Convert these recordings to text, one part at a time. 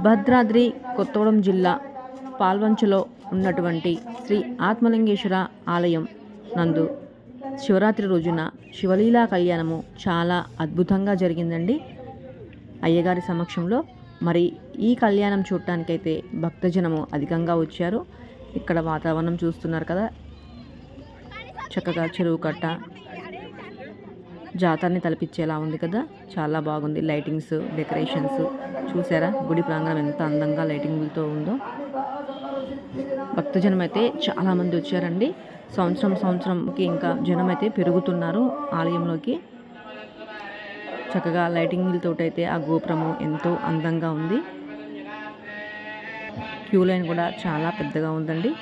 భద్రాద్రి కొత్తగూడెం జిల్లా పాల్వంచలో ఉన్నటువంటి శ్రీ ఆత్మలింగేశ్వర ఆలయం నందు శివరాత్రి రోజున శివలీలా కళ్యాణము చాలా అద్భుతంగా జరిగిందండి. అయ్యగారి సమక్షంలో మరి ఈ కళ్యాణం చూడటానికైతే భక్తజనము అధికంగా వచ్చారు. ఇక్కడ వాతావరణం చూస్తున్నారు కదా. చక్కగా చెరువు కట్ట జాతరని తలపించేలా ఉంది కదా. చాలా బాగుంది. Lightings decorations. చూసారా? గుడి ప్రాంగణం ఎంత అందంగా లైటింగ్లతో ఉందో. భక్తజనం అయితే చాలామంది వచ్చారండి. సంవత్సరం సంవత్సరంకి ఇంకా జనం అయితే పెరుగుతున్నారు ఆలయంలోకి. చక్కగా లైటింగ్లతో అయితే ఆ గోపురము ఎంతో అందంగా ఉంది. క్యూ లైన్ కూడా చాలా పెద్దగా ఉందండి.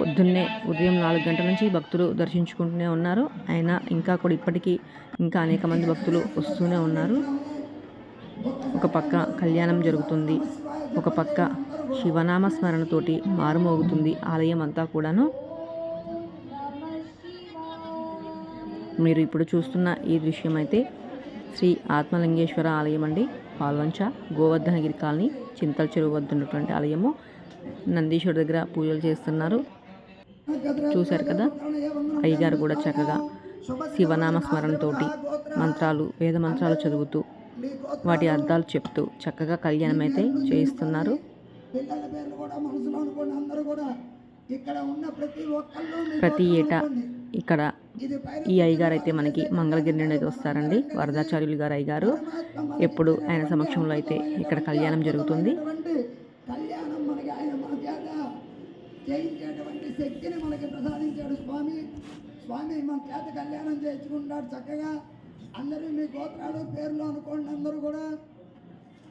పొద్దున్నే ఉదయం నాలుగు గంటల నుంచి భక్తులు దర్శించుకుంటూనే ఉన్నారు. అయినా ఇంకా కూడా ఇప్పటికీ ఇంకా అనేక మంది భక్తులు వస్తూనే ఉన్నారు. ఒక పక్క కళ్యాణం జరుగుతుంది. ఒక పక్క శివనామ స్మరణతోటి మారుమోగుతుంది ఆలయం అంతా కూడాను. మీరు ఇప్పుడు చూస్తున్న ఈ దృశ్యం అయితే శ్రీ ఆత్మలింగేశ్వర ఆలయం అండి. పాల్వంచ గోవర్ధనగిరి కాలనీ చింతల చెరువు వద్ద ఉన్నటువంటి ఆలయము. నందీశ్వరుడు దగ్గర పూజలు చేస్తున్నారు. చూశారు కదా? అయ్యగారు కూడా చక్కగా శివనామ స్మరణతో మంత్రాలు వేద మంత్రాలు చదువుతూ వాటి అర్థాలు చెప్తూ చక్కగా కళ్యాణం అయితే చేయిస్తున్నారు. ప్రతి ఏటా ఇక్కడ ఈ అయ్యగారు అయితే మనకి మంగళగిరి నుండి అయితే వస్తారండి. వరదాచార్యులు గారు అయ్యగారు. ఎప్పుడు ఆయన సమక్షంలో అయితే ఇక్కడ కళ్యాణం జరుగుతుంది ఉన్నటువంటి కళ్యాణం మనకి ఆయన మన చేత చేయించేటువంటి శక్తిని మనకి ప్రసాదించాడు స్వామి. స్వామి మన చేత కళ్యాణం చేయించుకుంటాడు చక్కగా. అందరూ మీ గోత్రాలు పేర్లు అనుకోండి అందరూ కూడా.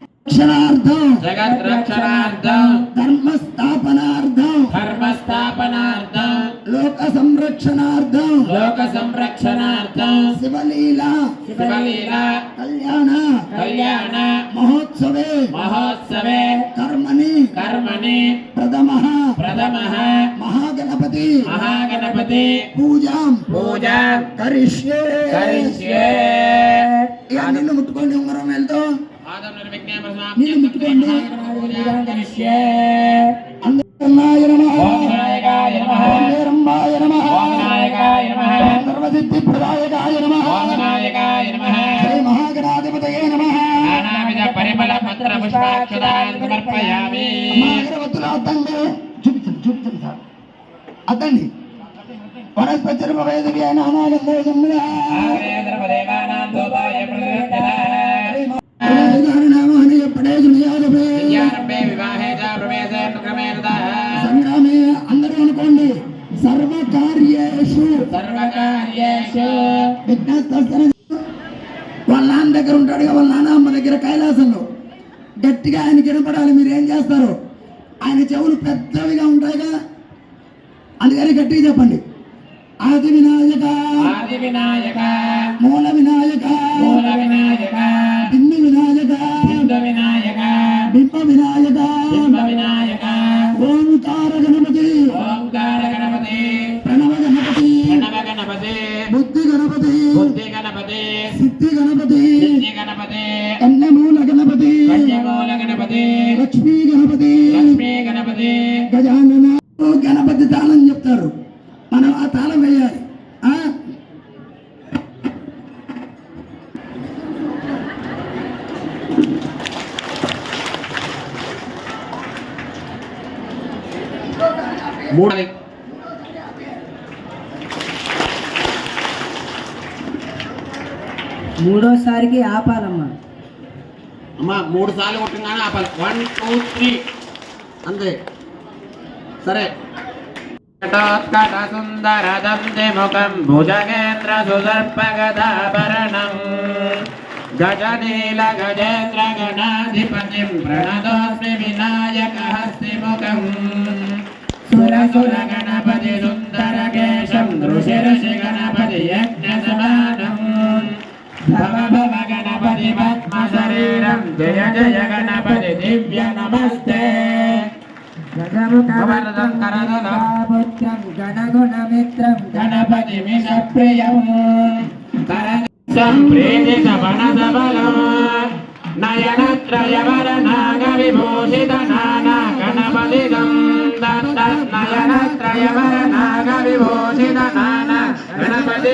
రక్షణార్థం. జగద్రక్షణార్థం. ధర్మ స్థాపనార్థం ధర్మస్థాపనార్థం. లోక సంరక్షణార్థం లోక సంరక్షణార్థం శివలీల శివలీల కళ్యాణ కళ్యాణ మహోత్సవే మహోత్సవే కర్మణి కర్మణి ప్రథమ ప్రథమ మహాగణపతి మహాగణపతి పూజాం పూజ కరిష్యే కరిష్యే ఇక నిన్ను ముట్టుకోండి ఉంగరం వెళ్తూ ఆదం నిర్విఘ్నం నిన్ను ముట్టుకోండి పూజ కరిష్యే అందరన్నాయ నమః. ఓం వినాయకాయ నమః. ఓం వీరంబాయ నమః. ఓం సర్వసిద్ధి ప్రదాయకాయ నమః. ఓం వినాయకాయ నమః. శ్రీ మహాగణాధిపతయే నమః. నానావిధ పరిమళ పత్ర పుష్పాక్షరాన్ని సమర్పయామి అగరవత్తులు అద్దండి చూపించండి చూపించండి సార్. అద్దండి. వనస్పతి అయిన అనాగంధే దేవానాం దోపాయ ప్రతిరక్షణ సర్వకార్యేషు. వాళ్ళ నాన్న దగ్గర ఉంటాడుగా వాళ్ళ నాన్న అమ్మ దగ్గర కైలాసంలో. గట్టిగా ఆయన వినపడాలి మీరు ఏం చేస్తారు? ఆయన చెవులు పెద్దవిగా ఉంటాయిగా. అందుకని గట్టిగా చెప్పండి. ఆది వినాయక. ఆది వినాయక. మూల వినాయక. మూల వినాయక. బిందు వినాయక. బిందు వినాయక. బింబ వినాయక. బింబ వినాయక. గణపతి. బుద్ధి గణపతి. బుద్ధి గణపతి. సిద్ధి గణపతి. సిద్ధి గణపతి. కన్యమూల గణపతి. కన్యమూల గణపతి. లక్ష్మీ గణపతి. లక్ష్మీ గణపతి. గజానన. గణపతి తాళం చెప్తారు. మనం ఆ తాళం వేయాలి. ఆ? మూడు మూడోసారికి ఆపాలమ్మా అమ్మా మూడు సార్లు కొట్టినాను ఆపాలి వన్ టూ త్రీ అంతే సరే కటోత్కట సుందర దంతి ముఖం భుజగేంద్ర సుదర్పగదాభరణం గజనీల గజేంద్ర గణాధిపతిం ప్రణతోస్మి వినాయక హస్తి ముఖం సురసుర గణపతి సుందర కేశం ఋషి ఋషి గణపతి యజ్ఞ సమానం భవ భవ గణపతి పద్మ శరీరం జయ జయ గణపతి దివ్య నమస్తే గణగుణమిత్రం గణపతి మిష ప్రియం సంప్రీతి సవణ సబలం నయనత్రయవర నాగ విభూషిత నానా నాగ విభూషిత నానా గణపతి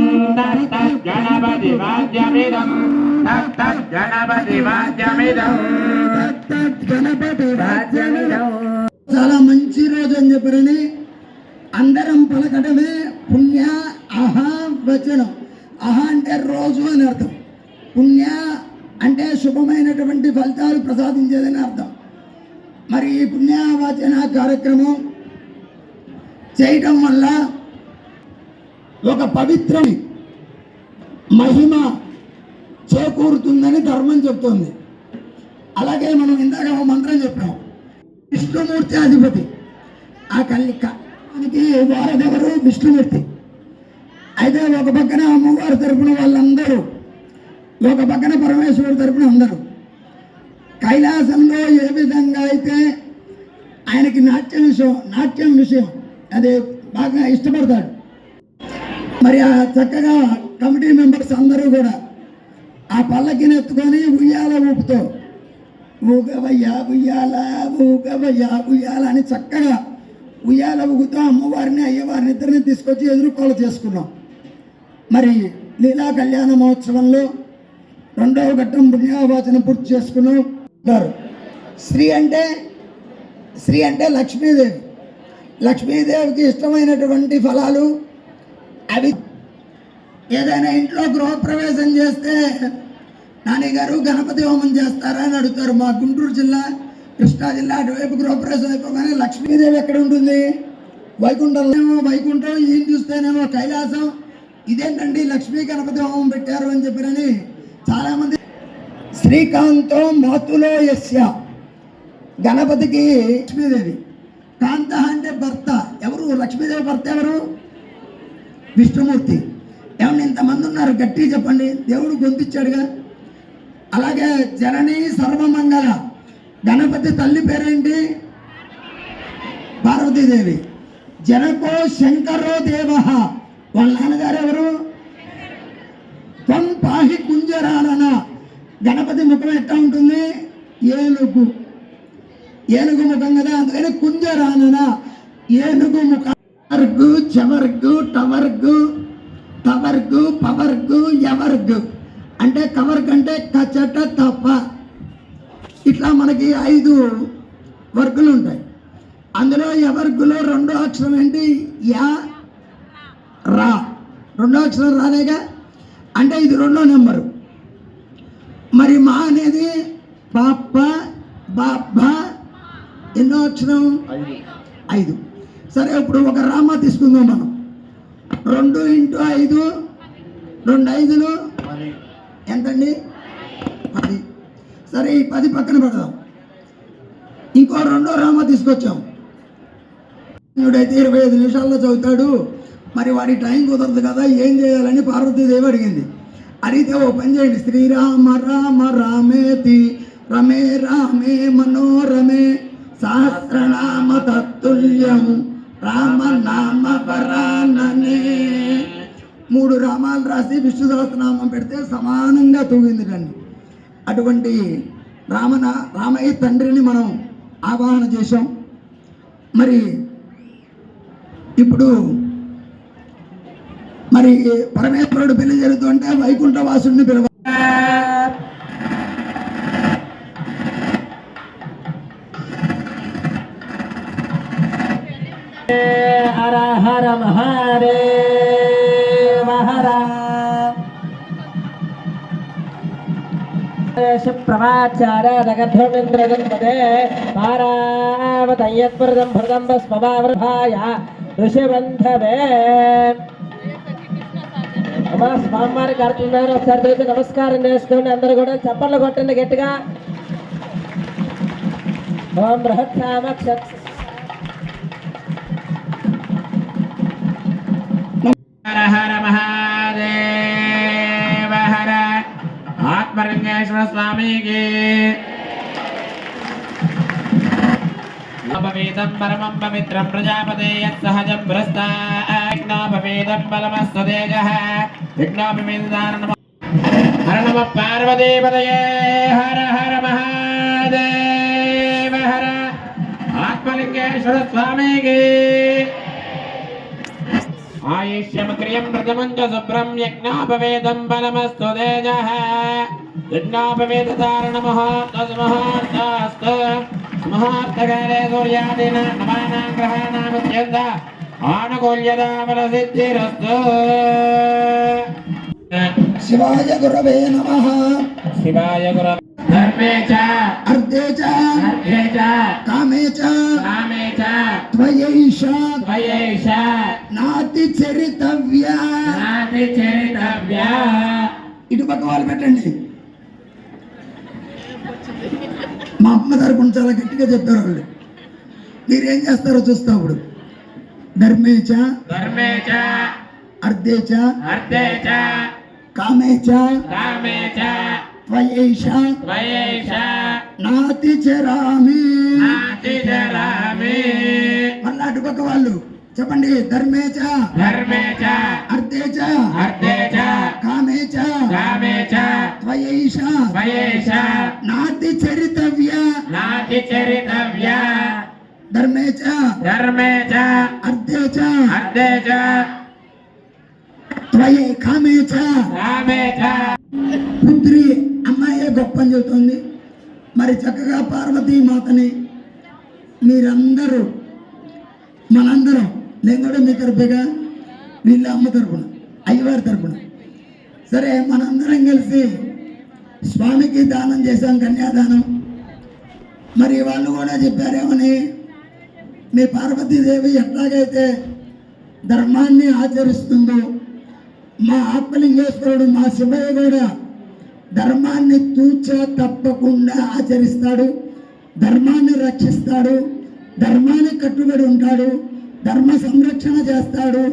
గణపతి వాద్యమిదం. తత్ గణపతి వాద్యమిదం. గణపతి రాజ్యమిదం. చాలా మంచి రోజు అని చెప్పారని అందరం పలకటమే పుణ్య అహ వచనం. అహ అంటే రోజు అని అర్థం. పుణ్య అంటే శుభమైనటువంటి ఫలితాలు ప్రసాదించేదని అర్థం. మరి ఈ పుణ్యవచన కార్యక్రమం చేయటం వల్ల ఒక పవిత్రం మహిమ చేకూరుతుందని ధర్మం చెప్తోంది. అలాగే మనం ఇందాక ఒక మంత్రం చెప్పాం. విష్ణుమూర్తి అధిపతి. ఆ కల్లిక. మనకి వారదెవరు విష్ణుమూర్తి. అయితే ఒక పక్కన అమ్మవారి తరపున వాళ్ళందరూ ఒక పక్కన పరమేశ్వరుడు తరపున అందరూ. కైలాసంలో ఏ విధంగా అయితే ఆయనకి నాట్యం విషయం నాట్యం విషయం అది బాగా ఇష్టపడతాడు. మరి ఆ చక్కగా కమిటీ మెంబర్స్ అందరూ కూడా ఆ పల్లకిని ఎత్తుకొని ఉయ్యాల ఊపుతో ఊగవయ్యా ఉయ్యాల ఊగవయ్యా ఉయ్యాల అని చక్కగా ఉయ్యాల ఊగుతూ అమ్మవారిని అయ్యవారిని ఇద్దరిని తీసుకొచ్చి ఎదుర్కోలు చేసుకున్నాం. మరి లీలా కళ్యాణ మహోత్సవంలో రెండవ ఘట్టం పుణ్యావాచన పూర్తి చేసుకున్నాం. అంటారు శ్రీ అంటే శ్రీ అంటే లక్ష్మీదేవి. లక్ష్మీదేవికి ఇష్టమైనటువంటి ఫలాలు అవి ఏదైనా ఇంట్లో గృహప్రవేశం చేస్తే నాన్నగారు గణపతి హోమం చేస్తారా అని అడుగుతారు. మా గుంటూరు జిల్లా కృష్ణా జిల్లా అటువైపు గృహప్రవేశం అయిపోగానే లక్ష్మీదేవి ఎక్కడ ఉంటుంది? వైకుంఠంలో వైకుంఠం ఈయన చూస్తేనేమో కైలాసం. ఇదేంటండి లక్ష్మీ గణపతి హోమం పెట్టారు అని చెప్పినని చాలామంది శ్రీకాంతం మాతులో యస్య గణపతికి లక్ష్మీదేవి. కాంత అంటే భర్త. ఎవరు? లక్ష్మీదేవి భర్త ఎవరు? విష్ణుమూర్తి. ఏమన్నా ఇంతమంది ఉన్నారు? గట్టి చెప్పండి. దేవుడు గొంతిచ్చాడుగా. అలాగే జనని సర్వమంగళ. గణపతి తల్లి పేరేంటి? పార్వతీదేవి. జనకో శంకరో దేవ. వాళ్ళ నాన్నగారు ఎవరు? త్వం పాహి కుంజరాలన గణపతి ముఖం ఎట్లా ఉంటుంది? ఏనుగు. ఏనుగు ముఖం కదా? అందుకని కుంజరానన. ఏనుగు ముఖం. వర్గు చెవర్గు టవర్గు. టవర్గు పవర్గు ఎవర్గు అంటే కవర్ కంటే కచట తప్ప ఇట్లా మనకి ఐదు వర్గులు ఉంటాయి అందులో ఎవర్గులో రెండో అక్షరం ఏంటి? యా రా. రెండో అక్షరం రానేగా అంటే ఇది రెండో నెంబరు. మరి మా అనేది పాప బాబ్బ ఎన్నో అక్షరం? ఐదు. సరే ఇప్పుడు ఒక రామ తీసుకుందాం మనం. రెండు ఇంటూ ఐదు రెండు ఐదులు. ఎంతండి? పది. సరే ఈ పది పక్కన పెడదాం. ఇంకో రెండో రామ తీసుకొచ్చాం. అయితే ఇరవై ఐదు నిమిషాల్లో చదువుతాడు. మరి వాడి టైం కుదరదు కదా ఏం చేయాలని పార్వతీదేవి అడిగింది. అడిగితే ఓ పని చేయండి. శ్రీరామ రామ రామేతి రమే రామే మనోరమే సహస్రనామ తత్తుల్యం. రామ నామ వరాననే. మూడు రామాలు రాసి విష్ణు సహస్రనామం పెడితే సమానంగా తూగింది రండి అటువంటి రామన రామయ్య తండ్రిని మనం ఆవాహన చేశాం. మరి ఇప్పుడు మరి పరమేశ్వరుడు పెళ్ళి జరుగుతుంటే వైకుంఠ వాసుడిని పిలవ హర హర మహారే హర ప్రవాచార్యగర్భమింద్రజన్మదే పారావతయ్యత్వృతం భృతం స్వభావృభాయ ఋషిబంధవే. అమ్మా స్వామివారి కడుతున్నారు ఒకసారి తెలిసి నమస్కారం చేసుకోండి అందరూ కూడా చప్పట్లు కొట్టండి గట్టిగా. ఓం బృహత్సామ ఆత్మలింగేశ్వర స్వామికి ఉపవేదం పరమం పవిత్రం ప్రజాపతే యత్సహజం భ్రస్తాజ్ఞాపవేదం బలమస్తు తేజః విఘ్నోపవేదారణమ హర నమ పార్వతీపదయే హర హర మహాదేవ హర ఆత్మలింగేశ్వర స్వామికి ఆయుష్యమక్రియం ప్రథమం చ శుభ్రం యజ్ఞాపవేదం బలమస్తు తేజః యజ్ఞాపవేదధారణ మహోత్తస్మహోత్తస్తు మహోత్తకాలే సూర్యాదీన నవానాం గ్రహాణాముత్యంత ఆనుకూల్యతామలసిద్ధిరస్తు శివాయ గురవే నమ శివాయ గుర ధర్మే చ అర్ధే చ అర్ఘే చ కామే చ కామే చ త్వయైష త్వయేష నాతి చరితవ్య నాతి చరితవ్య ఇటు పక్క వాళ్ళు పెట్టండి. మా అమ్మ తరపున చాలా గట్టిగా చెప్పారు వాళ్ళు మీరేం చేస్తారో చూస్తా ఇప్పుడు. ధర్మేచ ధర్మే చ। అర్ధేచ అర్థే చ। కామేచ త్వయైష త్వయేష నాతి చరామి నాతి చరామి మళ్ళా అటు పక్క వాళ్ళు చెప్పండి ధర్మేచ. ధర్మే చ అర్ధేచ. అర్థే చ కామేచ. కామే చ త్వయైష త్వయేష నాతి చరితవ్య. నాతి చరితవ్య. ధర్మేచ. ధర్మే చ అర్ధేచ. అర్థే చ త్వయే కామేచ. కామే చ పుత్రి గొప్ప అని చెబుతుంది. మరి చక్కగా పార్వతీ మాతని మీరందరూ మనందరం నేను కూడా మీ తరపుగా వీళ్ళ అమ్మ తరపున అయ్యవారి తరపున. సరే మనందరం కలిసి స్వామికి దానం చేశాం కన్యాదానం. మరి వాళ్ళు కూడా చెప్పారేమని మీ పార్వతీదేవి ఎట్లాగైతే ధర్మాన్ని ఆచరిస్తుందో మా ఆత్మలింగేశ్వరుడు మా శివయ్య కూడా ధర్మాన్ని తూచ తప్పకుండా ఆచరిస్తాడు ధర్మాన్ని రక్షిస్తాడు ధర్మాన్ని కట్టుబడి ఉంటాడు ధర్మ సంరక్షణ చేస్తాడు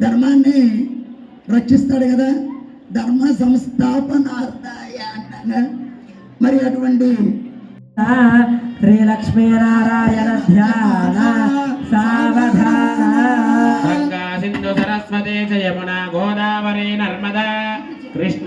ధర్మాన్ని రక్షిస్తాడు కదా. ధర్మ సంస్థాపనార్థాయ అంటాగా మరి అటువంటి శ్రీ లక్ష్మీనారాయణ ధ్యాన సావధాన. గంగా సింధు సరస్వతి యమునా గోదావరి నర్మదా కృష్ణ